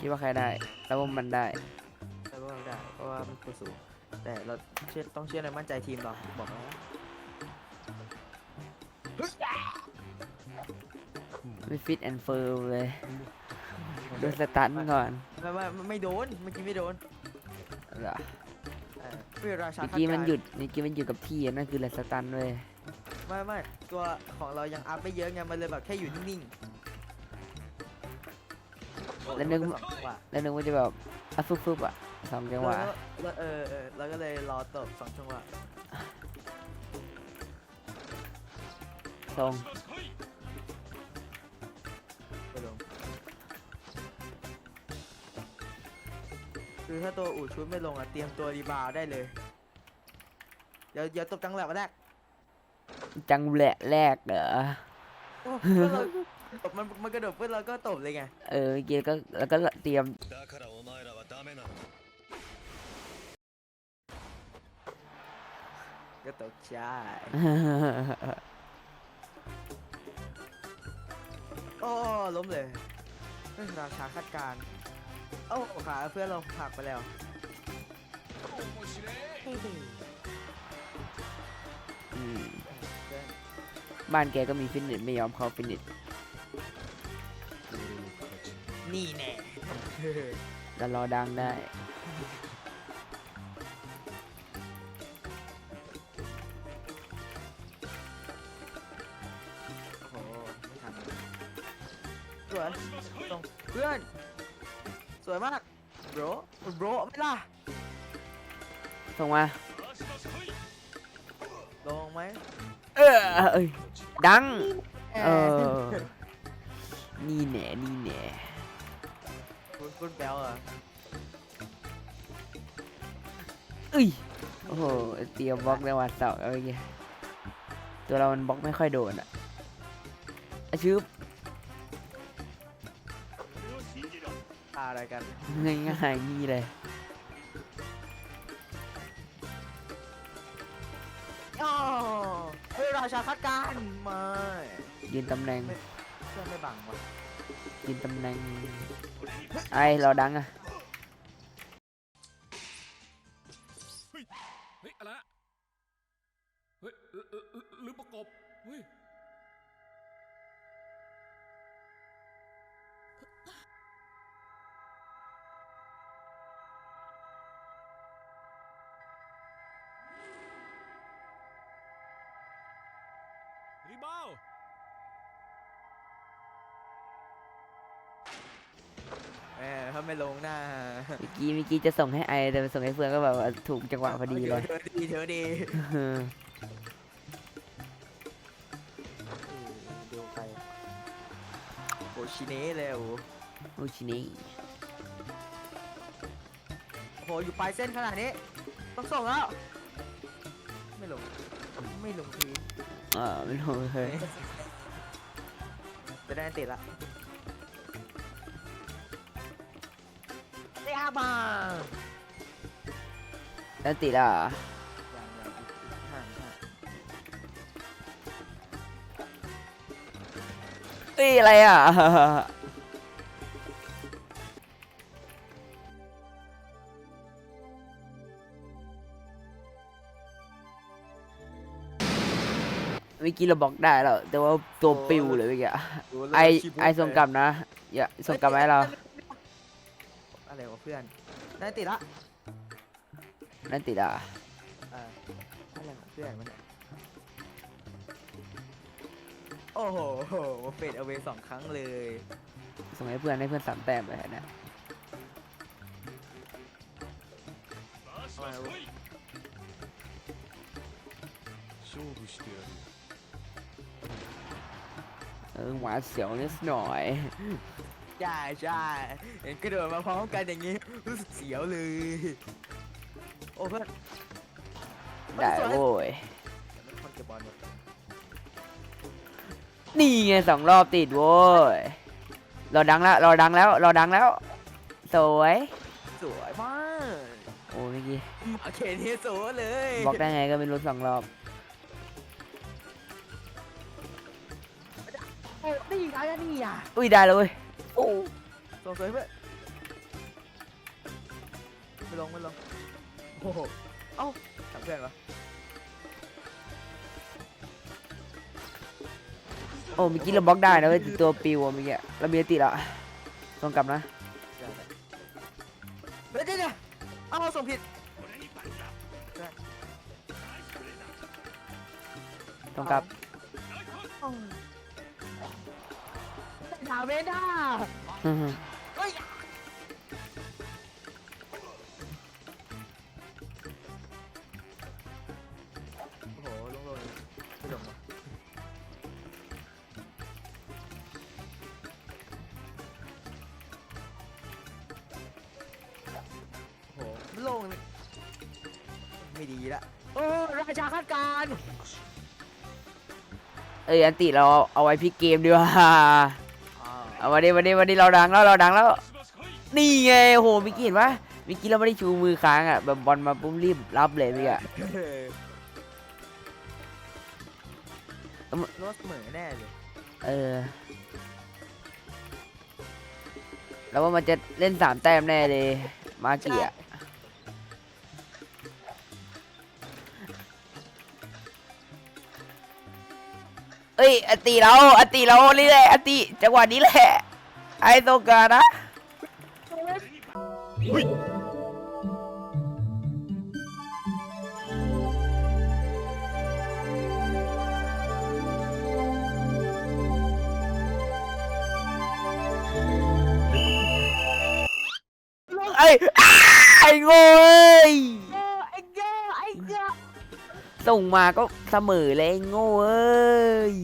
คิดว่าใครได้ แล้วว่ามันได้ แต่ว่าได้เพราะว่ามันตัวสูงแต่เราเชื่อต้องเชื่อในมั่นใจทีมเราบอกแล้วไม่ฟิตแอนด์เฟิร์มเลย โดนสตันก่อนไม่ไม่ไม่ไม่โดนเมื่อกี้ไม่โดนเหรอเออเพื่อราชาเมื่อคาดกี้มันการณ์หยุดเมื่อกี้มันอยู่กับที่นั่นคือแหละสตันเว้ยไม่ไม่ตัวของเรายังอัพไม่เยอะไงมันเลยแบบแค่อยู่นิ่งๆ แล้วนึก สองจังหวะแล้วนึกว่าจะแบบอะฟึบฟึบอะสองจังหวะแล้วเออเออเราก็เลยรอตบสองจังหวะทรงไปลงคือถ้าตัวอู่ชุดไม่ลงอะเตรียมตัวรีบาวด์ได้เลย เดี๋ยวเดี๋ยวตบจังหวะแรกจังแหละแรกเหรอ มันมันกระโดดเพื่อเราก็ตบเลยไงเออเมื่อกี้ก็แล้วก็เตรียมก็ตกใจโอ้ล้มเลยราชาคาดการโอ้ขาเพื่อนเราผักไปแล้วอืม บ้านแกก็มีฟิตเนสไม่ยอมเข้าฟิตเนสนี่แน่แต่รอดังได้ โอ้โหไม่ทันเลยสวยตรงเพื่อน สวยมากโบรโบรไม่ล่ะ ส่งมา ลงไหม เออเอ้ยดัง เออ นี่แหน่นี่แหน่คุณคุณแปลวเหรอเอ้ยโอ้โหเตรียมบล็อกในวันเสาร์เอาไว้เงี้ยตัวเรามันบล็อกไม่ค่อยโดนอะอะชืบพาอะไรกัน ง่ายๆงี้เลยอ๋อเฮ้ยรา ชาคาดการณ์ไม่ยืนตำแหน่งเพื่อนไม่บังวะยืนตำแหน่งไอ้เราดังอะเฮ้ยอะไรอะเฮ้ยหรือหรือหรือประกบเฮ้ย รีบาวเออถ้าไม่ลงหน้าเมื่อกี้เมื่อกี้จะส่งให้ไอแต่ไปส่งให้เพื่อนก็แบบว่าถูกจังหวะพอดีเลยเธอดีเธอดีเออดูไปโอชิเน่เลยโอ้โอชินี่โหอยู่ปลายเส้นขนาดนี้ ต้องส่งแล้ว ไม่ลง ไม่ลงที เออไม่รู้เลยจะได้ติดละเรียบมาแล้วติดแล้วเหรออย่างอย่างอีกอีกห่างห่างเอ้ยอะไรอะ มื่อกี้เราบล็อกได้แล้ว แต่ว่าตัวปิวเลยเมื่อกี้อะ ดูแล้ว ไอ ชิบุ ไอส่งกลับนะ อย่าส่งกลับมาให้เรา อะไรวะเพื่อน ได้ติดละ นั่นติดอ่ะ เอออะไรของเพื่อนมันยโอ้โหเฟดเอาไว้สองครั้งเลย ส่งให้เพื่อนให้เพื่อนสามแต้มเลยนะ เอาไว้ 勝負してやる เออหวาดเสียวนิดหน่อย ใช่ใช่เห็นกระโดดมาพร้อมกันอย่างงี้รู้สึกเสียวเลย โอ้เพื่อนได้โว้ยคนเก็บบอลหมดนี่ไงสองรอบติดโว้ยเราดังแล้วเราดังแล้วเราดังแล้ว สวย สวยมาก โอ้เมื่อกี้โอเคนี่สวยเลยบล็อกได้ไงก็ไม่รู้สองรอบ นี่ไงอะนี่อะอุ้ยได้เลยเว้ยโอ้สวยสวยเพื่อนไม่ลงไม่ลงโอ้โหเอ้าทำเพื่อนวะโอ้เมื่อกี้เราบล็อกได้นะเว้ยแต่ตัวปิวอะเมื่อกี้เรามีอติละต้องกลับนะเดี๋ยวเดี๋ยวเดี๋ยวเอาส่งผิดต้องกลับ ถามไม่ได้อือฮึเฮ้ยโอ้โหลงลงไม่ลงวะโอ้โหไม่ลงเลยไม่ดีละ โอ้ราชาคาดการณ์ เอออันติเราเอาไว้พี่เกมดีกว่าเอาวันนี้วันนี้วันนี้เราดังแล้วเราดังแล้ว นี่ไงโหมิกกี้เห็นปะมิกกี้เราไม่ได้ชูมือค้างอะแบบบอลมาปุ้มรีบรับเลยพี่อะรถเหมือแน่เลยเออแล้วว่ามันจะเล่นสามแต้มแน่เลยมาเกีย เอ้ยอติเราอติเราเรื่อยๆอติจังหวะนี้แหละ ไอ้โตกานะไอ้อ้าไอ้โง่ ส่งมาก็เสมอเลยโง่เอ้ย